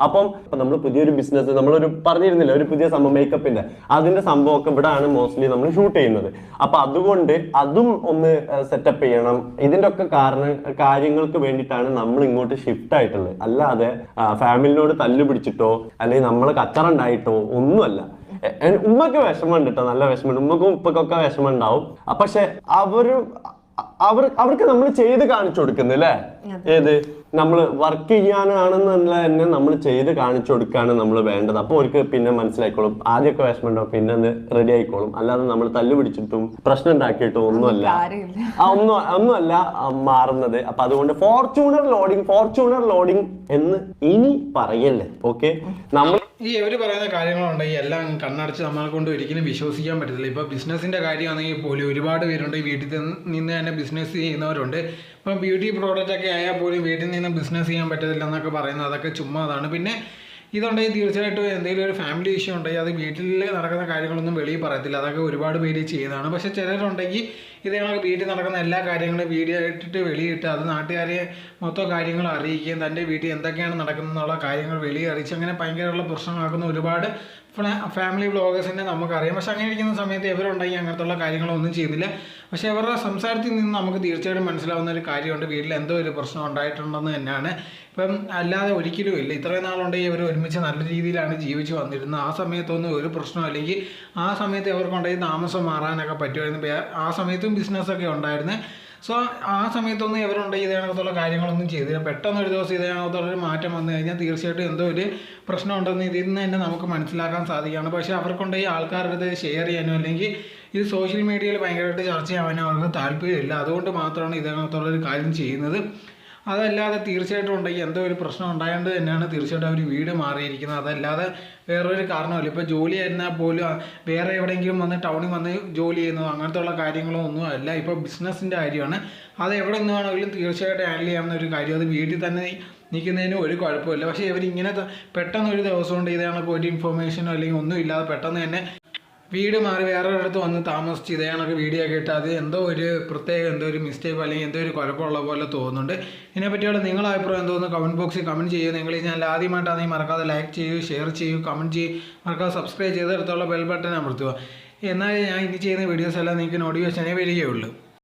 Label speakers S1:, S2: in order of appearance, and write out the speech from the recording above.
S1: അപ്പം നമ്മൾ പുതിയൊരു ബിസിനസ് നമ്മളൊരു പറഞ്ഞിരുന്നില്ല ഒരു പുതിയ സംഭവം മേക്കപ്പിന്റെ അതിന്റെ സംഭവമൊക്കെ ഇവിടെ ആണ് മോസ്റ്റ്ലി നമ്മൾ ഷൂട്ട് ചെയ്യുന്നത്. അപ്പൊ അതുകൊണ്ട് അതും ഒന്ന് സെറ്റപ്പ് ചെയ്യണം. ഇതിന്റെ ഒക്കെ കാരണ കാര്യങ്ങൾക്ക് വേണ്ടിയിട്ടാണ് നമ്മൾ ഇങ്ങോട്ട് ഷിഫ്റ്റ് ആയിട്ടുള്ളത്. അല്ലാതെ ഫാമിലിനോട് തല്ലു പിടിച്ചിട്ടോ അല്ലെങ്കിൽ നമ്മൾ കച്ചറുണ്ടായിട്ടോ ഒന്നുമല്ല. ഉമ്മക്ക് വിഷമം ഉമ്മക്ക് വിഷമമുണ്ട് കേട്ടോ നല്ല വിഷമമുണ്ട്. ഉമ്മക്കും ഉപ്പക്കൊക്കെ വിഷമം ഉണ്ടാവും അ- പക്ഷെ അവർ അവർ അവർക്ക് നമ്മൾ ചെയ്ത് കാണിച്ചു കൊടുക്കുന്നു അല്ലേ ഏത്? നമ്മൾ വർക്ക് ചെയ്യാനാണെന്നുള്ള തന്നെ നമ്മൾ ചെയ്ത് കാണിച്ചു കൊടുക്കുകയാണ് നമ്മൾ വേണ്ടത്. അപ്പോൾ അവർക്ക് പിന്നെ മനസ്സിലായിക്കോളും. ആദ്യമൊക്കെ വിഷമം ഉണ്ടാവും പിന്നെ അത് റെഡി ആയിക്കോളും. അല്ലാതെ നമ്മൾ തല്ലു പിടിച്ചിട്ടും പ്രശ്നം ഉണ്ടാക്കിയിട്ടും ഒന്നുമല്ല. ഒന്നും ഒന്നുമല്ല മാറുന്നത്. അപ്പൊ അതുകൊണ്ട് ഫോർച്യൂണർ ലോഡിങ് ഫോർച്യൂണർ ലോഡിങ് എന്ന് ഇനി പറയല്ലേ? ഓക്കെ നമ്മൾ
S2: ഈ ഇവർ പറയുന്ന കാര്യങ്ങളുണ്ടെങ്കിൽ എല്ലാം കണ്ണടച്ച് നമ്മളെ കൊണ്ട് ഒരിക്കലും വിശ്വസിക്കാൻ പറ്റത്തില്ല. ഇപ്പോൾ ബിസിനസ്സിന്റെ കാര്യമാണെങ്കിൽ പോലും ഒരുപാട് പേരുണ്ട്. വീട്ടിൽ നിന്ന് തന്നെ ബിസിനസ് ചെയ്യുന്നവരുണ്ട്. ഇപ്പം ബ്യൂട്ടി പ്രോഡക്റ്റ് ഒക്കെ ആയാൽ പോലും വീട്ടിൽ നിന്ന് ബിസിനസ് ചെയ്യാൻ പറ്റത്തില്ല എന്നൊക്കെ പറയുന്നത്. അതൊക്കെ ചുമ്മാ അതാണ്. പിന്നെ ഇതുണ്ടെങ്കിൽ തീർച്ചയായിട്ടും എന്തെങ്കിലും ഒരു ഫാമിലി ഇഷ്യൂ ഉണ്ടെങ്കിൽ അത് വീട്ടിൽ നടക്കുന്ന കാര്യങ്ങളൊന്നും വെളിയിൽ പറയത്തില്ല. അതൊക്കെ ഒരുപാട് പേര് ചെയ്യുന്നതാണ്. പക്ഷേ ചിലരുണ്ടെങ്കിൽ ഇത് വീട്ടിൽ നടക്കുന്ന എല്ലാ കാര്യങ്ങളും വീഡിയോ ഇട്ടിട്ട് വെളിയിട്ട് അത് നാട്ടുകാരെ മൊത്തം കാര്യങ്ങൾ അറിയിക്കുകയും തന്റെ വീട്ടിൽ എന്തൊക്കെയാണ് നടക്കുന്നതെന്നുള്ള കാര്യങ്ങൾ വെളിയിൽ അറിയിച്ച് അങ്ങനെ ഭയങ്കരമുള്ള പ്രശ്നമാക്കുന്ന ഒരുപാട് ഫാമിലി വ്ളോഗേഴ്സിനെ നമുക്കറിയാം. പക്ഷെ അങ്ങനെ ഇരിക്കുന്ന സമയത്ത് ഇവരുണ്ടെങ്കിൽ അങ്ങനത്തുള്ള കാര്യങ്ങളൊന്നും ചെയ്തില്ല പക്ഷേ ഇവരുടെ സംസാരത്തിൽ നിന്ന് നമുക്ക് തീർച്ചയായിട്ടും മനസ്സിലാവുന്ന ഒരു കാര്യമുണ്ട്. വീട്ടിൽ എന്തോ ഒരു പ്രശ്നം ഉണ്ടായിട്ടുണ്ടെന്ന് തന്നെയാണ്. ഇപ്പം അല്ലാതെ ഒരിക്കലും ഇല്ല. ഇത്രയും നാളുണ്ടെങ്കിൽ ഇവർ ഒരുമിച്ച് നല്ല രീതിയിലാണ് ജീവിച്ച് വന്നിരുന്നത്. ആ സമയത്തൊന്നും ഒരു പ്രശ്നം അല്ലെങ്കിൽ ആ സമയത്ത് ഇവർക്കുണ്ടെങ്കിൽ താമസം മാറാനൊക്കെ പറ്റുമായിരുന്നു. ആ സമയത്തും ബിസിനസ്സൊക്കെ ഉണ്ടായിരുന്നു. സോ ആ സമയത്തൊന്നും ഇവരുണ്ടെങ്കിൽ ഇതേ കാര്യങ്ങളൊന്നും ചെയ്തില്ല. പെട്ടെന്ന് ഒരു ദിവസം ഇതേ ഒരു മാറ്റം വന്നു കഴിഞ്ഞാൽ തീർച്ചയായിട്ടും എന്തോ ഒരു പ്രശ്നം ഉണ്ടെന്ന് ഇതിൽ നിന്ന് തന്നെ നമുക്ക് മനസ്സിലാക്കാൻ സാധിക്കുകയാണ്. പക്ഷേ അവർക്കുണ്ടെങ്കിൽ ആൾക്കാരുടെ അടുത്ത് ഷെയർ ചെയ്യാനോ അല്ലെങ്കിൽ ഇത് സോഷ്യൽ മീഡിയയിൽ ഭയങ്കരമായിട്ട് ചർച്ച ചെയ്യാനോ അവർക്ക് താല്പര്യമില്ല. അതുകൊണ്ട് മാത്രമാണ് ഇതേ ഒരു കാര്യം ചെയ്യുന്നത്. അതല്ലാതെ തീർച്ചയായിട്ടും ഉണ്ടെങ്കിൽ എന്തോ ഒരു പ്രശ്നം ഉണ്ടായതുകൊണ്ട് തന്നെയാണ് തീർച്ചയായിട്ടും അവർ വീട് മാറിയിരിക്കുന്നത്. അതല്ലാതെ വേറൊരു കാരണമല്ല ഇപ്പോൾ ജോലി ആയിരുന്നാൽ പോലും വേറെ എവിടെയെങ്കിലും വന്ന് ടൗണിൽ വന്ന് ജോലി ചെയ്യുന്നതോ അങ്ങനത്തെ ഉള്ള കാര്യങ്ങളോ ഒന്നും അല്ല. ഇപ്പോൾ ബിസിനസ്സിന്റെ കാര്യമാണ്. അത് എവിടെ നിന്ന് വേണമെങ്കിലും തീർച്ചയായിട്ടും ഹാൻഡിൽ ചെയ്യാവുന്ന ഒരു കാര്യം. അത് വീട്ടിൽ തന്നെ നിൽക്കുന്നതിന് ഒരു കുഴപ്പമില്ല പക്ഷേ ഇവരിങ്ങനെ പെട്ടെന്ന് ഒരു ദിവസം കൊണ്ട് ഇതേ കണക്ക് ഒരു ഇൻഫർമേഷനോ അല്ലെങ്കിൽ ഒന്നും ഇല്ലാതെ പെട്ടെന്ന് തന്നെ വീട് മാറി വേറൊരിടത്ത് വന്ന് താമസിച്ച് ഇതേ കണക്ക് വീഡിയോ ഒക്കെ ഇട്ട് അത് എന്തോ ഒരു പ്രത്യേക എന്തോ ഒരു മിസ്റ്റേക്ക് അല്ലെങ്കിൽ എന്തോ ഒരു കുഴപ്പമുള്ള പോലെ തോന്നുന്നുണ്ട്. ഇതിനെപ്പറ്റിയുള്ള നിങ്ങളുടെ അഭിപ്രായം എന്തോന്ന് കമന്റ് ബോക്സിൽ കമന്റ് ചെയ്യുക നിങ്ങൾ ഈ ചാനൽ ആദ്യമായിട്ടാണെങ്കിൽ മറക്കാതെ ലൈക്ക് ചെയ്യൂ ഷെയർ ചെയ്യൂ കമന്റ് ചെയ്യൂ. മറക്കാതെ സബ്സ്ക്രൈബ് ചെയ്തെടുത്തുള്ള ബെൽ ബട്ടൺ അമർത്തുക. എന്നാലേ ഞാൻ ഇനി ചെയ്യുന്ന വീഡിയോസ് എല്ലാം നിങ്ങൾക്ക് നോട്ടിഫിക്കേഷനേ വരികയുള്ളൂ.